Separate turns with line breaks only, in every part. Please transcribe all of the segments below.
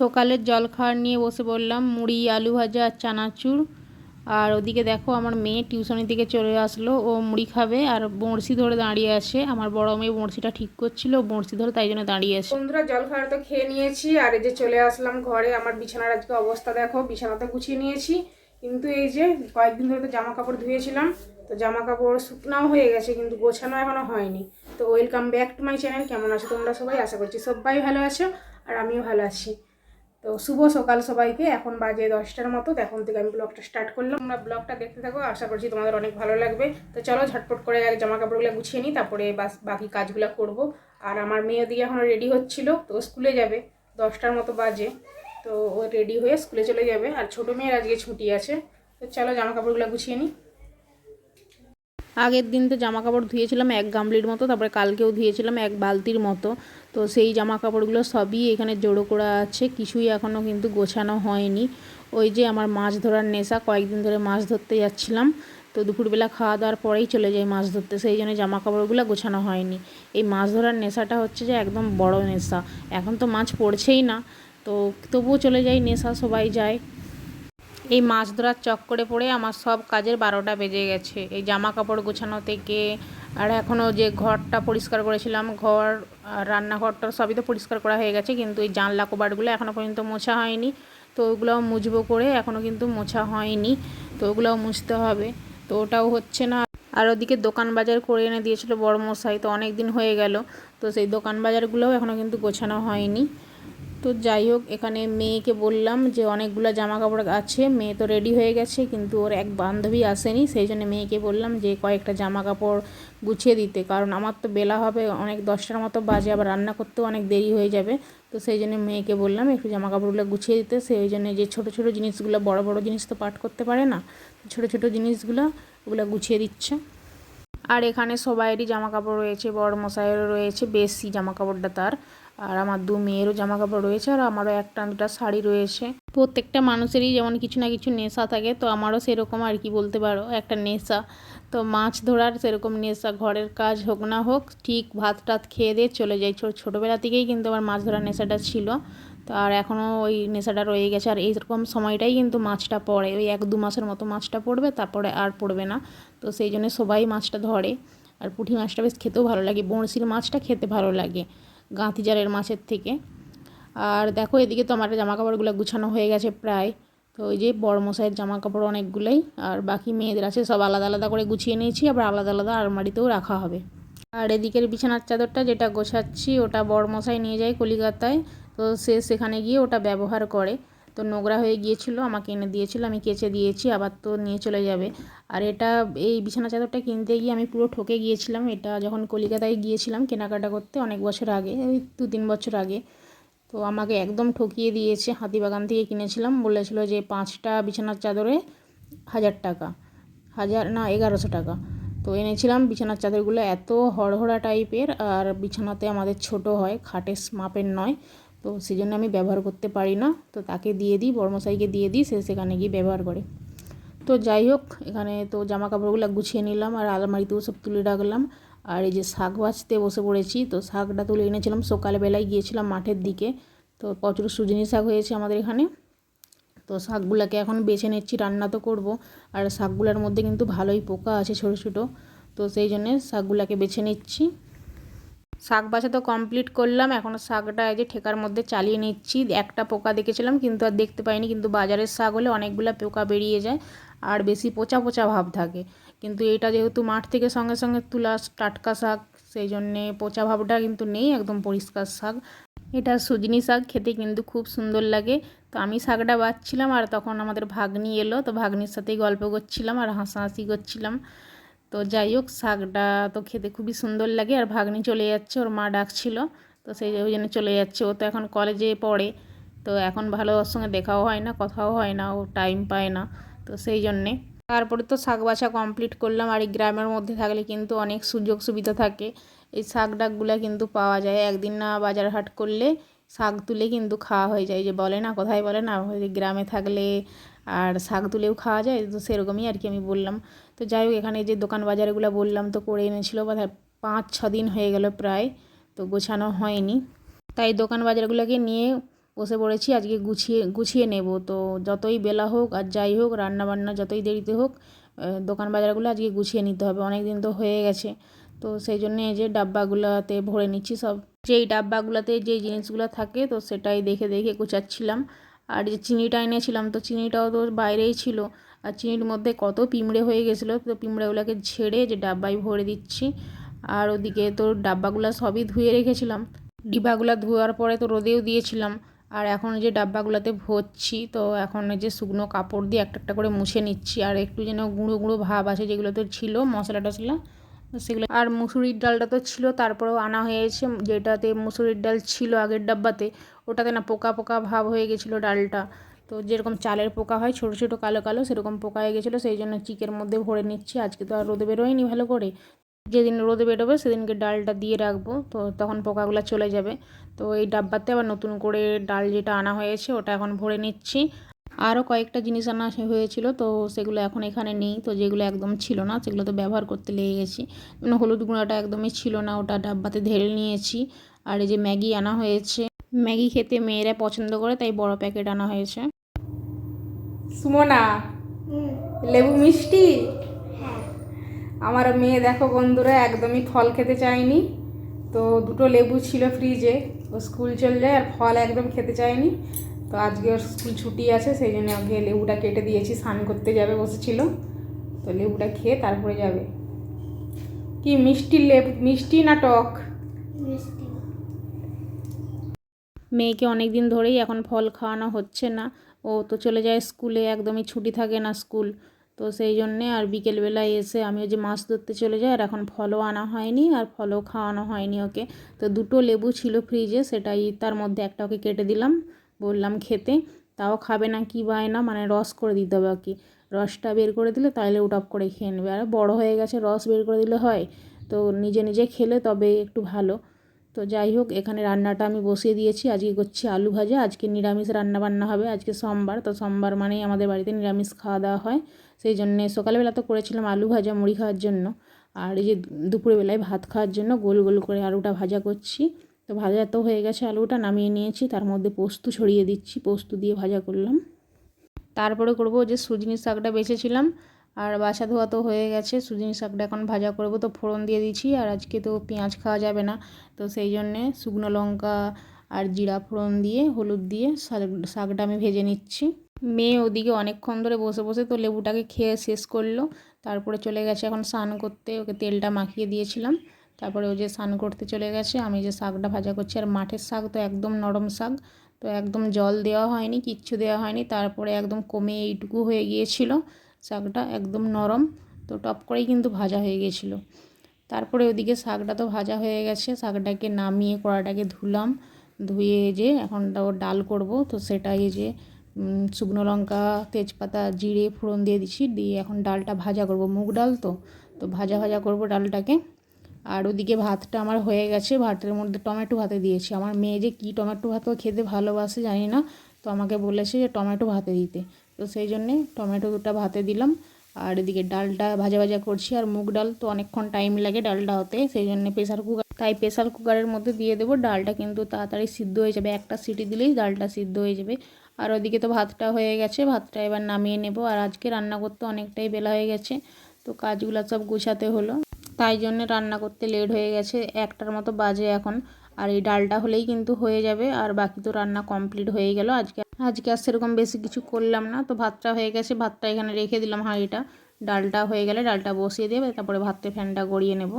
সকালের জল খাওয়ার নিয়ে বসে বললাম মুড়ি, আলু ভাজা আর চানাচুর। আর ওদিকে দেখো আমার মেয়ে টিউশনি থেকে চলে আসলো, ও মুড়ি খাবে আর বড়শি ধরে দাঁড়িয়ে আছে। আমার বড় মেয়ে বড়শিটা ঠিক করছিল, বড়শি ধরে তাই জন্য দাঁড়িয়ে আছে।
বন্ধুরা জল খাওয়ার তো খেয়ে নিয়েছি, আর এই যে চলে আসলাম ঘরে। আমার বিছানার আজকে অবস্থা দেখো বিছানাতে গুছিয়ে নিয়েছি। কিন্তু এই যে কয়েকদিন ধরে তো জামা কাপড় ধুয়েছিলাম, তো জামা কাপড় শুকনাও হয়ে গেছে, কিন্তু গোছানো এখনও হয়নি। তো welcome back to my channel কেমন আছো তোমরা সবাই? আশা করছি সবাই ভালো আছো, আর আমিও ভালো আছি। তো শুভ সকাল সবাইকে। এখন বাজে দশটার মতো এখন থেকে আমি ব্লগটা স্টার্ট করলাম। আমরা ব্লগটা দেখতে থাকো, আশা করছি তোমাদের অনেক ভালো লাগবে। তো চলো ঝটপট করে আগে জামা কাপড়গুলো গুছিয়ে নিই, তারপরে বাস বাকি কাজগুলো করব। আর আমার মেয়ে ওদিকে এখনও রেডি হচ্ছিল, তো স্কুলে যাবে। দশটার মতো বাজে, তো ও রেডি হয়ে স্কুলে চলে যাবে। আর ছোটো মেয়ের আজকে ছুটি আছে, তো চলো জামা কাপড়গুলো গুছিয়ে নিই।
আগের দিন তো জামা কাপড় ধুয়েছিলাম এক গামলির মতো, তারপরে কালকেও ধুয়েছিলাম এক বালতির মতো। তো সেই জামা কাপড়গুলো সবই এখানে জড়ো করা আছে। কিছুই এখনও কিন্তু গোছানো হয়নি। ওই যে আমার মাছ ধরার নেশা, কয়েকদিন ধরে মাছ ধরতে যাচ্ছিলাম। তো দুপুরবেলা খাওয়া দাওয়ার পরেই চলে যাই মাছ ধরতে। সেই জন্য জামা কাপড়গুলো গোছানো হয়নি। এই মাছ ধরার নেশাটা হচ্ছে যে একদম বড় নেশা। এখন তো মাছ পড়ছেই না। তো তবুও চলে যাই, নেশা সবাই যায়। এই মাছ ধরার চক্করে পড়ে আমার সব কাজের বারোটা বেজে গেছে। এই জামা কাপড় গোছানো থেকে আর এখনও যে ঘরটা পরিষ্কার করেছিলাম, ঘর রান্নাঘরটা সবই তো পরিষ্কার করা হয়ে গেছে, কিন্তু এই জানলা কবাটগুলো এখনও পর্যন্ত মোছা হয়নি। তো ওগুলোও মুছবো করে এখনও কিন্তু মোছা হয়নি, তো ওগুলোও মুছতে হবে। তো ওটাও হচ্ছে না। আর ওদিকে দোকান বাজার করে এনে দিয়েছিল বড় মশাই, তো অনেক দিন হয়ে গেল, তো সেই দোকান বাজারগুলোও এখনও কিন্তু গোছানো হয়নি। তো যাই হোক, এখানে মেয়েকে বললাম যে অনেকগুলো জামা কাপড় আছে, মেয়ে তো রেডি হয়ে গেছে, কিন্তু ওর এক বান্ধবী আসেনি, সেই জন্য মেয়েকে বললাম যে কয়েকটা জামা কাপড় গুছিয়ে দিতে, কারণ আমার তো বেলা হবে, অনেক দশটার মতো বাজে, আবার রান্না করতেও অনেক দেরি হয়ে যাবে, তো সেই জন্য মেয়েকে বললাম একটু জামা কাপড়গুলো গুছিয়ে দিতে, সেই জন্য যে ছোটো ছোটো জিনিসগুলো, বড় বড় জিনিস তো পাঠ করতে পারে না, ছোটো ছোটো জিনিসগুলো, ওগুলো গুছিয়ে দিচ্ছে। আর এখানে সবাইয়েরই জামা কাপড় রয়েছে, বড় মশাইয়েরও রয়েছে, বেশি জামা কাপড়টা তার। আর আমার দু মেয়েরও জামা কাপড় রয়েছে আর আমারও একটা দুটা শাড়ি রয়েছে। প্রত্যেকটা মানুষেরই যেমন কিছু না কিছু নেশা থাকে, তো আমারও সেরকম আর কি বলতে পারো, একটা নেশা। তো মাছ ধরার সেরকম নেশা, ঘরের কাজ হোক না হোক, ঠিক ভাত টাত খেয়ে দিয়ে চলে যাই। ছোটোবেলা থেকেই কিন্তু আমার মাছ ধরার নেশাটা ছিল। তো আর এখনও ওই নেশাটা রয়ে গেছে আর এইরকম সময়টাই কিন্তু মাছটা পড়ে। ওই এক দু মাসের মতো মাছটা পড়বে, তারপরে আর পড়বে না। তো সেই জন্য সবাই মাছটা ধরে। আর পুঁটি মাছটা বেশ খেতেও ভালো লাগে, বড়শির মাছটা খেতে ভালো লাগে। গাঁতি জালের মাছের থেকে। আর দেখো, এদিকে তো আমার জামা কাপড়গুলো গুছানো হয়ে গেছে প্রায়। তো ওই যে বড় মশাইয়ের জামা কাপড় অনেকগুলোই, আর বাকি মেয়েদের আছে, সব আলাদা আলাদা করে গুছিয়ে নিয়েছি, আবার আলাদা আলাদা আলমারিতেও রাখা হবে। আর এদিকের বিছানার চাদরটা যেটা গোছাচ্ছি, ওটা বড় মশাই নিয়ে যায় কলিকাতায়, তো সে সেখানে গিয়ে ওটা ব্যবহার করে। তো নোংরা হয়ে গিয়েছিল, আমাকে এনে দিয়েছিল, আমি কেচে দিয়েছি, আবার তো নিয়ে চলে যাবে। আর এটা এই বিছানা চাদরটা কিনতে গিয়ে আমি পুরো ঠকে গিয়েছিলাম, এটা যখন কলিকাতায় গিয়েছিলাম কেনাকাটা করতে অনেক বছর আগে ওই দু তিন বছর আগে। তো আমাকে একদম ঠকিয়ে দিয়েছে হাতিবাগান থেকে কিনেছিলাম, বলেছিল যে পাঁচটা বিছানার চাদরে হাজার টাকা, হাজার না এগারোশো টাকা। তো এনেছিলাম বিছানার চাদরগুলো, এত হড়হড়া টাইপের আর বিছানাতে আমাদের ছোট হয়, খাটের মাপের নয় তো সেই জন্য আমি ব্যবহার করতে পারি না। তো তাকে দিয়ে দিই বড়মশাইকে দিয়ে দিই, সে সেখানে গিয়ে ব্যবহার করে। তো যাই হোক, এখানে তো জামা কাপড়গুলো গুছিয়ে নিলাম আর আলমারিতেও সব তুলে রাখলাম। আর এই যে শাক বাছতে বসে পড়েছি, তো শাকটা তুলে এনেছিলাম। সকালবেলায় গিয়েছিলাম মাঠের দিকে। তো প্রচুর সুজনি শাক হয়েছে আমাদের এখানে। তো শাকগুলোকে এখন বেছে নিচ্ছি, রান্না তো করব। আর শাকগুলোর মধ্যে কিন্তু ভালোই পোকা আছে ছোটো ছোটো। তো সেই জন্যে শাকগুলোকে বেছে নিচ্ছি। শাক বাছা তো কমপ্লিট করলাম, এখন শাকটা এই যে ঠেকার মধ্যে চালিয়ে নিচ্ছি। একটা পোকা দেখেছিলাম, কিন্তু আর দেখতে পাইনি, কিন্তু বাজারের শাক হলে অনেকগুলো পোকা বেরিয়ে যায়, আর বেশি পচা পচা ভাব থাকে। কিন্তু এটা যেহেতু মাঠ থেকে সঙ্গে সঙ্গে তুলা, টাটকা শাক, সেই জন্যে পচা ভাবটা কিন্তু নেই, একদম পরিষ্কার শাক। এটা সুজনি শাক, খেতে কিন্তু খুব সুন্দর লাগে। তো আমি শাকটা বাচ্ছিলাম, আর তখন আমাদের ভাগ্নি এলো, তো ভাগ্নির সাথেই গল্প করছিলাম, আর হাসাহাসি করছিলাম। তো যাই হোক, শাকটা তো খেতে খুবই সুন্দর লাগে আর ভাগ্নি চলে যাচ্ছে, ওর মা ডাকছিল। তো সেই ওই জন্য চলে যাচ্ছে। ও তো এখন কলেজে পড়ে, তো এখন ভালো ওর সঙ্গে দেখাও হয় না, কথাও হয় না, ও টাইম পায় না, তো সেই জন্যে। তারপরে তো শাক বাছা কমপ্লিট করলাম। আর এই গ্রামের মধ্যে থাকলে কিন্তু অনেক সুযোগ সুবিধা থাকে। এই শাক ডাকগুলো কিন্তু পাওয়া যায়। একদিন না বাজার হাট করলে শাক তুলে কিন্তু খাওয়া হয়ে যায়। যে বলে না, কোথায় বলে না গ্রামে থাকলে আর শাক তুলেও খাওয়া যায়, তো সেরকমই আর কি আমি বললাম। তো যাই হোক, এখানে যে দোকান বাজারগুলো বললাম তো করে এনেছিলো, বা পাঁচ, ছ দিন হয়ে গেল প্রায়, তো গোছানো হয়নি। তাই দোকান বাজারগুলোকে নিয়ে বসে পড়েছি, আজকে গুছিয়ে গুছিয়ে নেব। তো যতই বেলা হোক আর যাই হোক রান্না বান্না যতই দেরিতে হোক দোকান বাজারগুলো আজকে গুছিয়ে নিতে হবে অনেক দিন তো হয়ে গেছে। তো সেই জন্যে এই যে ডাব্বাগুলোতে ভরে নিচ্ছি সব। যেই ডাব্বাগুলোতে যেই জিনিসগুলো থাকে, তো সেটাই দেখে দেখে গুছাচ্ছিলাম। আর যে চিনিটা এনেছিলাম, তো চিনিটাও তো বাইরেই ছিল। আর চিনির মধ্যে কত পিঁমড়ে হয়ে গেছিল, তো পিঁমড়েগুলোকে ছেড়ে যে ডাব্বায় ভরে দিচ্ছি। আর ওদিকে তো ডাব্বাগুলো সবই ধুয়ে রেখেছিলাম। ডিব্বাগুলো ধোয়ার পরে তো রোদেও দিয়েছিলাম। আর এখন যে ডাব্বাগুলোতে ভরছি, তো এখন যে শুকনো কাপড় দিয়ে একটা একটা করে মুছে নিচ্ছি। আর একটু যেন গুঁড়ো গুঁড়ো ভাব আছে যেগুলো তো ছিল, মশলা টশলা সেগুলো। আর মুসুরির ডালটা তো ছিল, তারপরেও আনা হয়েছে। যেটাতে মুসুরির ডাল ছিল আগের ডাব্বাতে, ওটাতে না পোকা পোকা ভাব হয়ে গেছিল ডালটা। তো যেরকম চালের পোকা হয়, ছোটো ছোটো কালো কালো সেরকম পোকা হয়ে গেছিল, সেই জন্য চিকের মধ্যে ভরে নিচ্ছি। আজকে তো আর রোদে বেরোয়নি ভালো করে। যেদিন রোদে বেরোবে, সেদিনকে ডালটা দিয়ে রাখব। তো তখন পোকাগুলো চলে যাবে। তো এই ডাব্বাতে আবার নতুন করে ডাল যেটা আনা হয়েছে, ওটা এখন ভরে নিচ্ছি। আরও কয়েকটা জিনিস আনা হয়েছিল তো সেগুলো এখন এখানে নেই তো যেগুলো একদম ছিল না সেগুলো তো ব্যবহার করতে লেগে গেছি। যেমন হলুদ গুঁড়াটা একদমই ছিল না ওটা ডাব্বাতে ঢেলে নিয়েছি আর এই যে ম্যাগি আনা হয়েছে। ম্যাগি খেতে মেয়েরা পছন্দ করে তাই বড় প্যাকেট আনা হয়েছে।
সুমনা লেবু মিষ্টি? আমার মেয়ে দেখো বন্ধুরা একদমই ফল খেতে চায়নি তো দুটো লেবু ছিল ফ্রিজে ও স্কুল চলে যায় আর ফল একদম খেতে চায়নি। তো আজকে ওর স্কুল ছুটি আছে সেই জন্য ওকে লেবুটা কেটে দিয়েছি স্নান করতে যাবে বসেছিল। তো লেবুটা খেয়ে তারপরে যাবে। কি মিষ্টি লেবু মিষ্টি না টক?
মেয়েকে অনেক দিন ধরেই এখন ফল খাওয়ানো হচ্ছে না। ও তো চলে যায় স্কুলে একদমই ছুটি থাকে না স্কুল। তো সেই জন্যে আর বিকেলবেলায় এসে আমি ওই যে মাছ ধরতে চলে যাই আর এখন ফলও আনা হয়নি আর ফলও খাওয়ানো হয়নি ওকে। তো দুটো লেবু ছিল ফ্রিজে সেটাই তার মধ্যে একটা ওকে কেটে দিলাম। বললাম খেতে, তাও খাবে না কি না মানে রস করে দিতে হবে কি। রসটা বের করে দিলে তাহলে উটাপ করে খেয়ে নেবে। আর বড় হয়ে গেছে, রস বের করে দিলে হয়। তো নিজে নিজে খেলে তবে একটু ভালো। তো যাই হোক, এখানে রান্নাটা আমি বসিয়ে দিয়েছি। আজকে করছি আলু ভাজা, আজকে নিরামিষ রান্না বান্না হবে। আজকে সোমবার, তো সোমবার মানেই আমাদের বাড়িতে নিরামিষ খাওয়া দাওয়া হয়। সেই জন্যে সকালবেলা তো করেছিলাম আলু ভাজা মুড়ি খাওয়ার জন্য। আর এই যে দুপুরবেলায় ভাত খাওয়ার জন্য গোল গোল করে আলুটা ভাজা করছি। তো ভাজা তো হয়ে গেছে আলুটা নামিয়ে নিয়েছি, তার মধ্যে পোস্ত ছড়িয়ে দিচ্ছি, পোস্ত দিয়ে ভাজা করলাম। তারপরে করব যে সুজনি শাকটা বেছেছিলাম, আর বাসা ধোয়া তো হয়ে গেছে, সুজনি শাকটা এখন ভাজা করব। তো ফোড়ন দিয়ে দিচ্ছি আর আজকে তো পেঁয়াজ খাওয়া যাবে না, তো সেই জন্যে শুকনো লঙ্কা আর জিরা ফোড়ন দিয়ে, হলুদ দিয়ে শাকটা আমি ভেজে নিচ্ছি। মেয়ে ওদিকে অনেকক্ষণ ধরে বসে বসে তো লেবুটাকে খেয়ে শেষ করল, তারপরে চলে গেছে এখন স্নান করতে, ওকে তেলটা মাখিয়ে দিয়েছিলাম। তারপরে ও যে স্নান করতে চলে গেছে, আমি যে শাকটা ভাজা করছি, আর মাঠের শাক তো একদম নরম শাক, তো একদম জল দেওয়া হয়নি, কিচ্ছু দেওয়া হয়নি, তারপরে একদম কমে এইটুকু হয়ে গিয়েছিল শাকটা, একদম নরম, তো টপ করেই কিন্তু ভাজা হয়ে গিয়েছিল। তারপরে ওদিকে শাকটা তো ভাজা হয়ে গেছে, শাকটাকে নামিয়ে কড়াটাকে ধুলাম, ধুয়ে যে এখন ওর ডাল করব, তো সেটাই যে শুকনো লঙ্কা, তেজপাতা, জিরে, ফোড়ন দিয়ে দিচ্ছি, দিয়ে এখন ডালটা ভাজা করব, মুগ ডাল তো তো ভাজা ভাজা করব ডালটাকে। আর ওদিকে ভাতটা আমার হয়ে গেছে, ভাতের মধ্যে টমেটো ভাতে দিয়েছি। আমার মেয়ে যে কী টমেটো ভাতও খেতে ভালোবাসে জানি না, তো আমাকে বলেছে যে টমেটো ভাতে দিতে। তো সেই জন্যে টমেটো দুটো ভাতে দিলাম। আর এদিকে ডালটা ভাজা ভাজা করছি, আর মুগ ডাল তো অনেকক্ষণ টাইম লাগে ডালটা হতে, সেই জন্য প্রেশার কুকার তাই প্রেশার কুকারের মধ্যে দিয়ে দেবো। ডালটা কিন্তু তাড়াতাড়ি সিদ্ধ হয়ে যাবে, একটা সিটি দিলেই ডালটা সিদ্ধ হয়ে যাবে। আর ওদিকে তো ভাতটা হয়ে গেছে, ভাতটা এবার নামিয়ে নেব। আর আজকে রান্না করতে অনেকটাই বেলা হয়ে গেছে, তো কাজগুলো সব গুছাতে হলো। তাই জন্য রান্না করতে লেট হয়ে গেছে। একটার মতো বাজে এখন। আর এই ডালটা হলেই কিন্তু হয়ে যাবে। আর বাকি তো রান্না কমপ্লিট হয়ে গেল। আজকে আজকে আর সেরকম বেশি কিছু করলাম না। তো ভাতটা হয়ে গেছে। ভাতটা এখানে রেখে দিলাম হাঁড়িটা। ডালটা হয়ে গেলে ডালটা বসিয়ে দেবে তারপরে ভাতের ফ্যানটা গড়িয়ে নেব।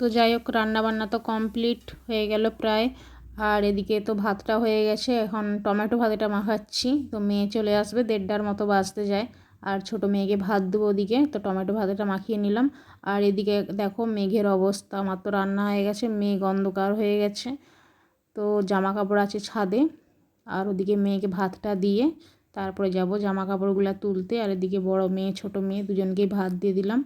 তো যাই হোক রান্না বান্না তো কমপ্লিট হয়ে গেল প্রায়। আর এদিকে তো ভাতটা হয়ে গেছে। এখন টমেটো ভাতটা মাখাচ্ছি। তো মেয়ে চলে আসবে। দেড়টার মতো বাজতে যায়। আর ছোট মেয়েকে ভাত দেবো ওদিকে। তো টমেটো ভাতটা মাখিয়ে নিলাম। আর এদিকে দেখো মেঘের অবস্থা, আমার তো রান্না হয়ে গেছে, মেঘ অন্ধকার হয়ে গেছে। তো জামা কাপড় আছে ছাদে, আর ওদিকে মেয়েকে ভাতটা দিয়ে তারপরে যাব জামা কাপড়গুলো তুলতে। আর এদিকে বড় মেয়ে, ছোট মেয়ে, দুজনকেই ভাত দিয়ে দিলাম।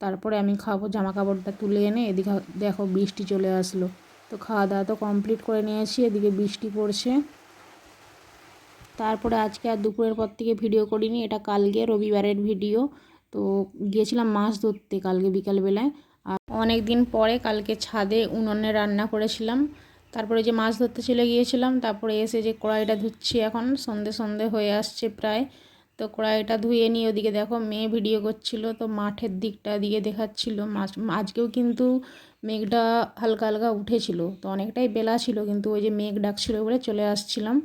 তারপরে আমি খাব জামা কাপড়টা তুলে এনে, এদিকে দেখো বৃষ্টি চলে আসলো। তো খাওয়া দাওয়া তো কমপ্লিট করে নিয়েছি এদিকে বৃষ্টি পড়ছে। তারপরে আজকে আর দুপুরের পর থেকে ভিডিও করিনি, এটা কালকে রবিবারের ভিডিও। তো গিয়েছিলাম মাছ ধরতে কালকে বিকালবেলায়। আর অনেক দিন পরে কালকে ছাদে উনুনে রান্না করেছিলাম। তারপরে যে মাছ ধরতে চলে গিয়েছিলাম, তারপরে এসে যে কড়াইটা ধুচ্ছি এখন, সন্ধে সন্ধে হয়ে আসছে প্রায়। তো কড়াইটা ধুয়ে নিয়ে ওদিকে দেখো মেয়ে ভিডিও করছিল, তো মাঠের দিকটা দিয়ে দেখাচ্ছিল। মাছ, আজকেও কিন্তু মেঘটা হালকা হালকা উঠেছিল, তো অনেকটাই বেলা ছিল, কিন্তু ওই যে মেঘ ডাকছিল বলে চলে আসছিলাম।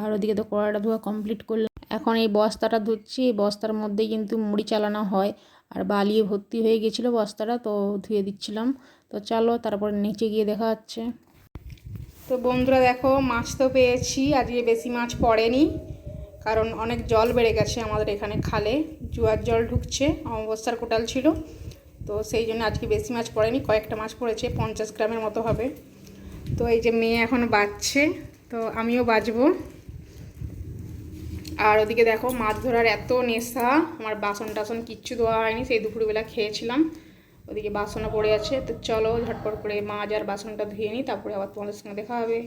আর ওদিকে তো কড়াইটা ধোয়া কমপ্লিট করলাম। এখন এই বস্তাটা ধুচ্ছি, এই বস্তার মধ্যে কিন্তু মুড়ি চালানো হয়। আর বালিয়ে ভর্তি হয়ে গেছিল বস্তাটা, তো ধুয়ে দিচ্ছিলাম। তো চলো তারপরে নিচে গিয়ে দেখা হচ্ছে।
তো বন্ধুরা দেখো, মাছ তো পেয়েছি। আজকে বেশি মাছ পড়েনি, কারণ অনেক জল বেড়ে গেছে আমাদের এখানে খালে। জুয়ার জল ঢুকছে, অমাবস্যার কোটাল ছিল। তো সেই জন্য আজকে বেশি মাছ পড়েনি, কয়েকটা মাছ পড়েছে, পঞ্চাশ গ্রামের মতো হবে। তো এই যে মেয়ে এখন বাজছে, তো আমিও বাজবো। আর ওদিকে দেখো মাছ ধরার এত নেশা, আমার বাসন টাসন কিচ্ছু ধোয়া হয়নি, সেই দুপুরবেলা খেয়েছিলাম। ওদিকে বাসনও পড়ে আছে, তো চলো ঝটপট করে মাছ আর বাসনটা ধুয়ে নিই, তারপরে আবার তোমাদের সঙ্গে দেখা হবে।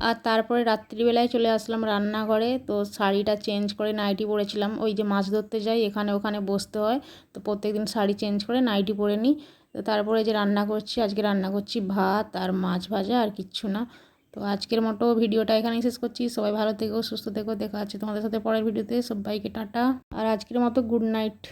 আর তারপরে রাত্রিবেলায় চলে আসলাম রান্নাঘরে, তো শাড়িটা চেঞ্জ করে নাইটি পরেছিলাম। ওই যে মাছ ধরতে যাই, এখানে ওখানে বসতে হয়, তো প্রত্যেকদিন শাড়ি চেঞ্জ করে নাইটি পরে নিই। তো তারপরে যে রান্না করছি, আজকে রান্না করছি ভাত আর মাছ ভাজা আর কিচ্ছু না। তো আজকের মতো ভিডিওটা এখানেই শেষ করছি। সবাই ভালো থেকো, সুস্থ থেকো। দেখা আছে তোমাদের সাথে পরের ভিডিওতে। সবাইকে টাটা। আর আজকের মতো গুড নাইট।